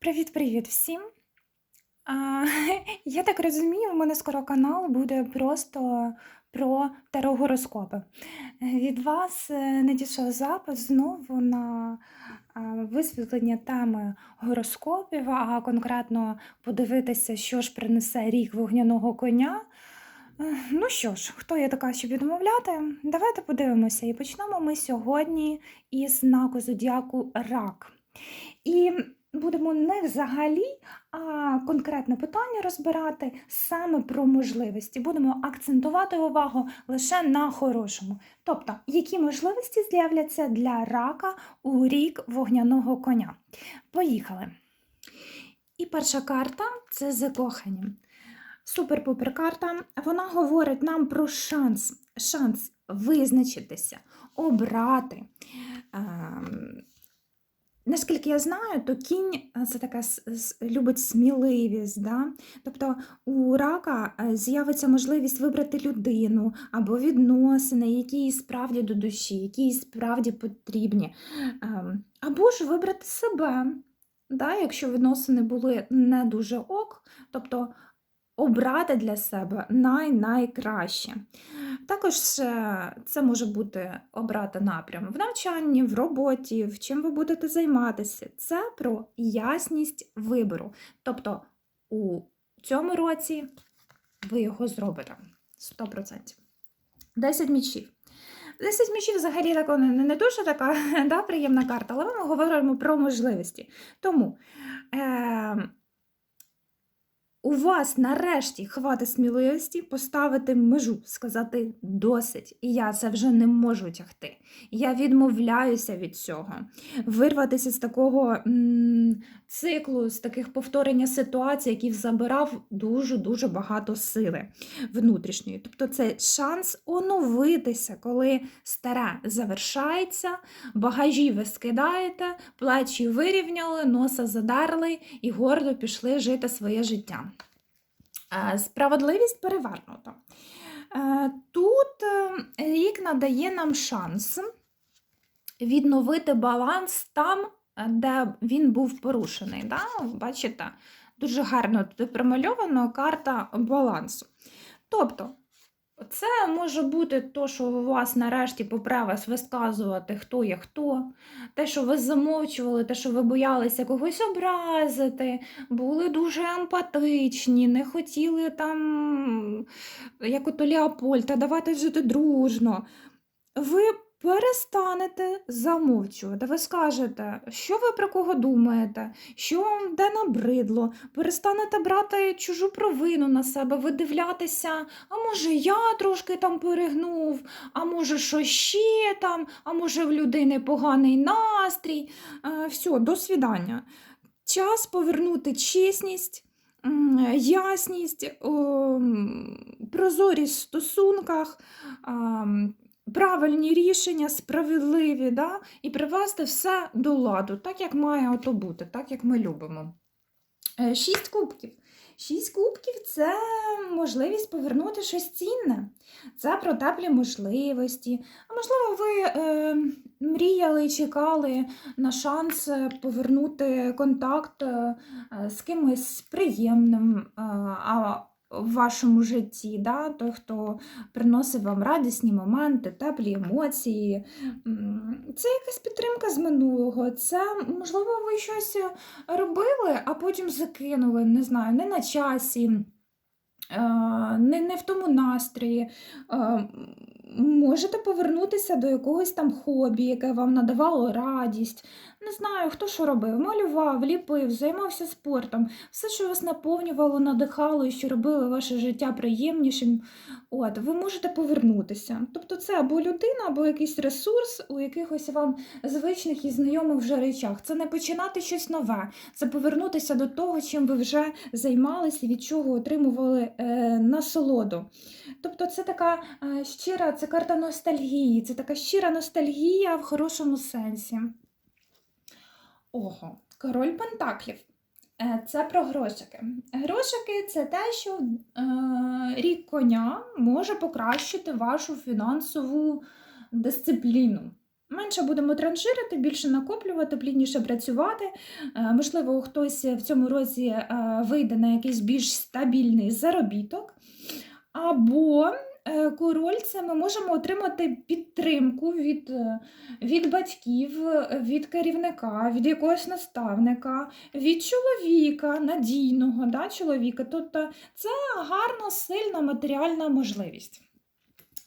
Привіт-привіт всім! А, я так розумію, в мене скоро канал буде просто про таро-гороскопи. Від вас е, надійшов запит знову на висвітлення теми гороскопів, а конкретно подивитися, що ж принесе рік вогняного коня. Е, Ну що ж, хто я така, щоб відмовляти? Давайте подивимося. І почнемо ми сьогодні із знаку зодіаку Рак. І будемо не взагалі, а конкретне питання розбирати саме про можливості. Будемо акцентувати увагу лише на хорошому. Тобто, які можливості з'являться для рака у рік вогняного коня. Поїхали. І перша карта це закохані. Супер-пупер карта. Вона говорить нам про шанс. Шанс визначитися, обрати. Ем, Наскільки я знаю, то кінь е, це така любить сміливість. Да? Тобто у рака е, з'явиться можливість вибрати людину або відносини, які їй справді до душі, які їй справді потрібні. Ем, Або ж вибрати себе, да? якщо відносини були не дуже ок, тобто обрати для себе най-найкраще. Також це може бути обрати напрям в навчанні, в роботі, в чим ви будете займатися. Це про ясність вибору. Тобто у цьому році ви його зробите 100%. 10 мічів. 10 мічів взагалі тако не, не дуже така да, приємна карта, але ми говоримо про можливості. Тому е, у вас нарешті хватить сміливості поставити межу, сказати досить, і я це вже не можу тягти. Я відмовляюся від цього. Вирватися з такого м, циклу, з таких повторення ситуацій, який забирав дуже-дуже багато сили внутрішньої. Тобто це шанс оновитися, коли старе завершається, багажі ви скидаєте, плечі вирівняли, носа задарли і гордо пішли жити своє життя. Е, Справедливість перевернута. Е, Тут е, рік надає нам шанс відновити баланс там, де він був порушений. Да? Бачите, дуже гарно тут промальовано карта балансу. Тобто, це може бути то, що у вас нарешті попре вас висказувати, хто є хто, те, що ви замовчували, те, що ви боялися когось образити, були дуже емпатичні, не хотіли там, як ото Леопольд, та давайте жити дружно. Ви перестанете замовчувати. Ви скажете, що ви про кого думаєте, що вам де набридло, перестанете брати чужу провину на себе, видивлятися, а може я трошки там перегнув, а може що ще там, а може в людини поганий настрій. Е, все, до свідання. Час повернути чесність. Ясність, прозорість в стосунках, правильні рішення, справедливі, да? і привести все до ладу, так як має ото бути, так як ми любимо. Е, Шість кубків. Шість кубків це можливість повернути щось цінне. Це про теплі можливості. А можливо, ви е, мріяли і чекали на шанс е, повернути контакт е, з кимось приємним а, в вашому житті. Да? Той, хто приносить вам радісні моменти, теплі емоції. Це якась підтримка з минулого. Це, можливо, ви щось робили, а потім закинули, не знаю, не на часі, е, не, не в тому настрої. Можете повернутися до якогось там хобі, яке вам надавало радість. Не знаю, хто що робив, малював, ліпив, займався спортом. Все, що вас наповнювало, надихало і що робило ваше життя приємнішим. От, ви можете повернутися. Тобто це або людина, або якийсь ресурс у якихось вам звичних і знайомих вже речах. Це не починати щось нове, це повернутися до того, чим ви вже займалися, від чого отримували е, насолоду. Тобто це така е, щира, це карта ностальгії, це така щира ностальгія в хорошому сенсі. Ого, король Пентаклів. Е, Це про грошики. Грошики це те, що е, рік коня може покращити вашу фінансову дисципліну. Менше будемо транжирити, більше накоплювати, плідніше працювати. Е, Можливо, хтось в цьому році вийде на якийсь більш стабільний заробіток. Або е, король це ми можемо отримати підтримку від, е, від батьків, е, від керівника, від якогось наставника, від чоловіка, надійного да, чоловіка. Тобто це гарна, сильна матеріальна можливість.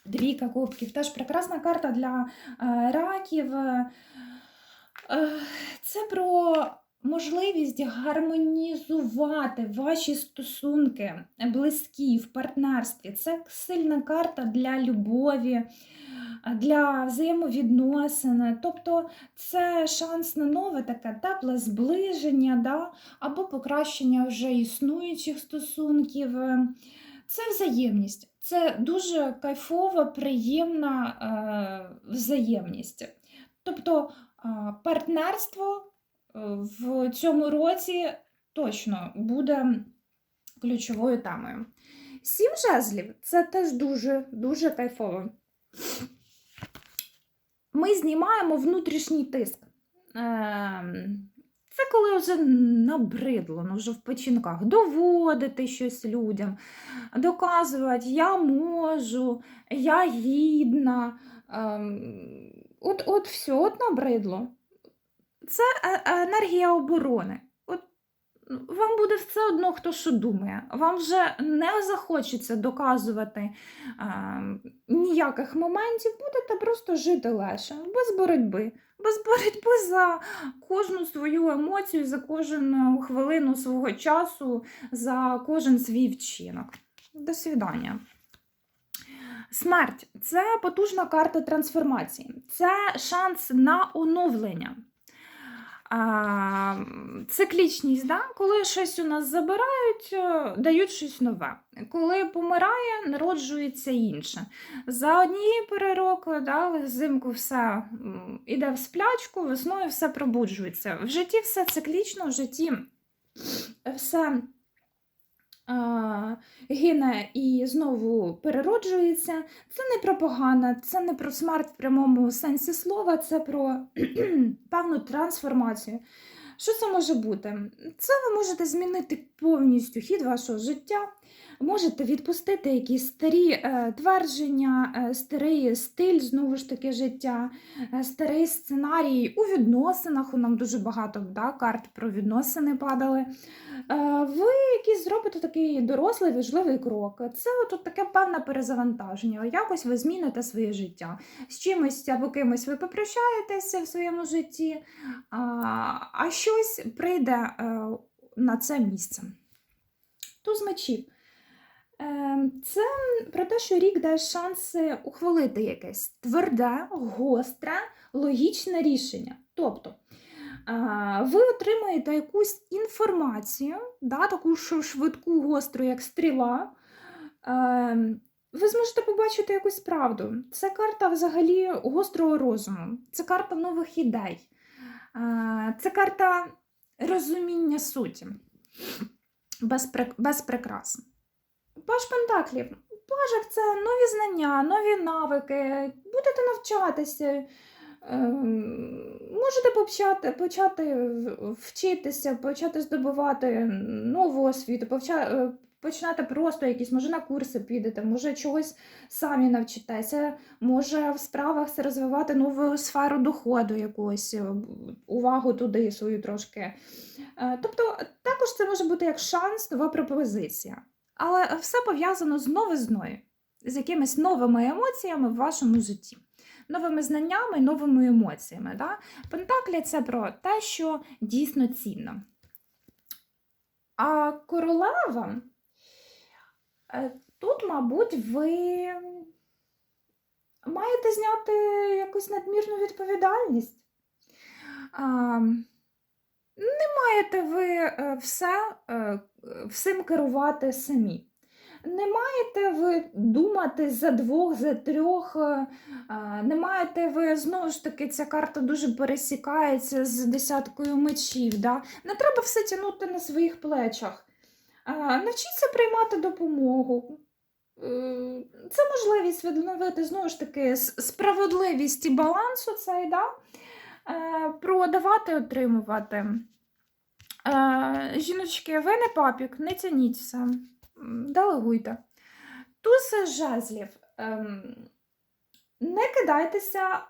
Двійка кубків теж прекрасна карта для раків. Це про можливість гармонізувати ваші стосунки близькі в партнерстві. Це сильна карта для любові, для взаємовідносин. Тобто це шанс на нове таке тепле зближення да? або покращення вже існуючих стосунків. Це взаємність. Це дуже кайфова, приємна е, взаємність. Тобто партнерство в цьому році точно буде ключовою темою. Сім жезлів це теж дуже дуже кайфово. Ми знімаємо внутрішній тиск. Ем, Це коли вже набридло, ну вже в печінках, доводити щось людям, доказувати, я можу, я гідна. Ем, От, от все, от набридло. Це е- енергія оборони. От ну, вам буде все одно, хто що думає. Вам вже не захочеться доказувати ем, ніяких моментів, будете просто жити легше, без боротьби. Без боротьби за кожну свою емоцію, за кожну хвилину свого часу, за кожен свій вчинок. До свідання. Смерть це потужна карта трансформації, це шанс на оновлення. Циклічність, да? коли щось у нас забирають, е, дають щось нове. Коли помирає, народжується інше. За однією року, да, взимку все йде в сплячку, весною все пробуджується. В житті все циклічно, в житті все гине і знову перероджується. Це не про погане, це не про смерть в прямому сенсі слова, це про певну трансформацію. Що це може бути? Це ви можете змінити повністю хід вашого життя, можете відпустити якісь старі е, твердження, е, старий стиль знову ж таки життя, е, старий сценарій у відносинах. У нам дуже багато да, карт про відносини падали. Ви якийсь зробите такий дорослий важливий крок. Це от таке певне перезавантаження. Якось ви зміните своє життя. З чимось або кимось ви попрощаєтеся в своєму житті, а, щось прийде на це місце. Туз мечів. Е, Це про те, що рік дає шанси ухвалити якесь тверде, гостре, логічне рішення. Тобто ви отримаєте якусь інформацію, да, таку швидку, гостру, як стріла. Е, Ви зможете побачити якусь правду. Це карта взагалі гострого розуму, це карта нових ідей, це карта розуміння суті без, без прикрас. Паш Пентаклів. Пажик це нові знання, нові навики, будете навчатися. Ем, Можете почати, почати вчитися, почати здобувати нову освіту, повча- е, починати просто якісь, може на курси підете, може чогось самі навчитеся, може в справах розвивати нову сферу доходу якусь, е, увагу туди свою трошки. Е, Тобто також це може бути як шанс, нова пропозиція. Але все пов'язано з новизною, з якимись новими емоціями в вашому житті, новими знаннями, новими емоціями. Да? Пентаклі це про те, що дійсно цінно. А королева е, тут, мабуть, ви маєте зняти якусь надмірну відповідальність. Не маєте ви е, все, всім керувати самі. Не маєте ви думати за двох, за трьох, е, не маєте ви, знову ж таки, ця карта дуже пересікається з десяткою мечів. Да? Не треба все тягнути на своїх плечах. Навчіться приймати допомогу. Е, Це можливість відновити знову ж таки справедливість і балансу цей, да? Е, про давати отримувати. Е, Жіночки, ви не папік, не тяніть все. Делегуйте. Туз жезлів. Ем, Не кидайтеся е,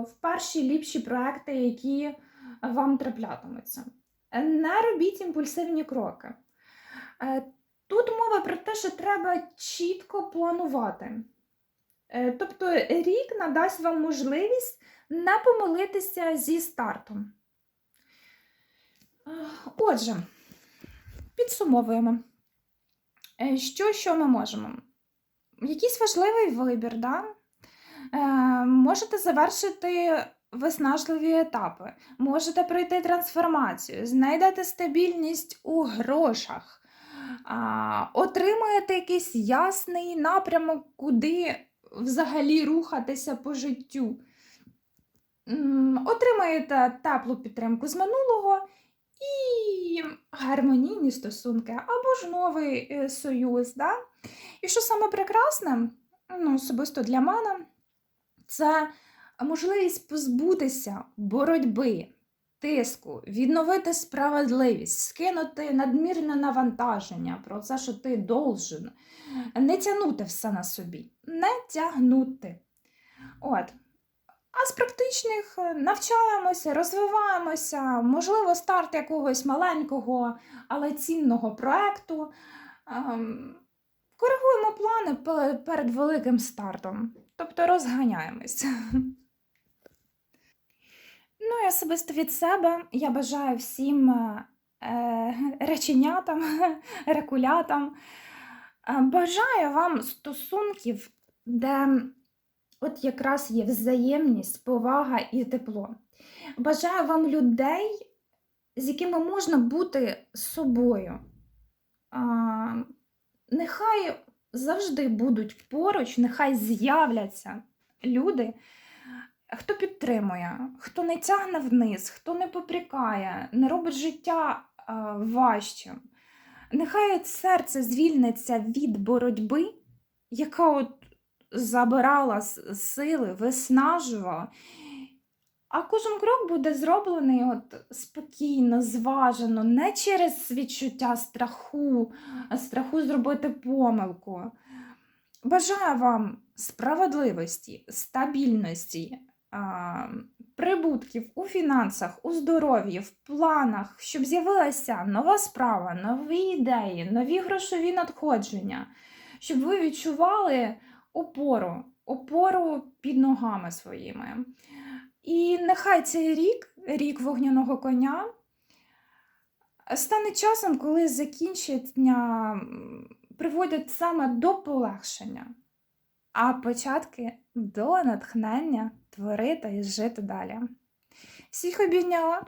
в перші ліпші проекти, які вам траплятимуться. Не робіть імпульсивні кроки. Тут мова про те, що треба чітко планувати. Е, Тобто рік надасть вам можливість не помилитися зі стартом. Е, Отже, підсумовуємо. Е, Що, що ми можемо? Якийсь важливий вибір, да? Можете завершити виснажливі етапи, можете пройти трансформацію, знайдете стабільність у грошах, отримаєте якийсь ясний напрямок, куди взагалі рухатися по життю. Отримаєте теплу підтримку з минулого і гармонійні стосунки, або ж новий е, союз. Да? І що саме прекрасне, ну, особисто для мене, це можливість позбутися боротьби, тиску, відновити справедливість, скинути надмірне навантаження про це, що ти должен, не тягнути все на собі, не тягнути. От. А з практичних е, навчаємося, розвиваємося, можливо, старт якогось маленького, але цінного проекту. Ем, Коригуємо плани перед великим стартом, тобто розганяємось. Ну і особисто від себе я бажаю всім е, е, реченятам, рекулятам. е, Бажаю вам стосунків, де от якраз є взаємність, повага і тепло. Бажаю вам людей, з якими можна бути собою. Нехай завжди будуть поруч, нехай з'являться люди, хто підтримує, хто не тягне вниз, хто не попрікає, не робить життя а, важчим. Нехай серце звільниться від боротьби, яка от забирала сили, виснажувала. А кожен крок буде зроблений от спокійно, зважено, не через відчуття страху, страху зробити помилку. Бажаю вам справедливості, стабільності, прибутків у фінансах, у здоров'ї, в планах, щоб з'явилася нова справа, нові ідеї, нові грошові надходження, щоб ви відчували опору, опору під ногами своїми. І нехай цей рік, рік вогняного коня, стане часом, коли закінчення приводять саме до полегшення, а початки до натхнення творити і жити далі. Всіх обійняла!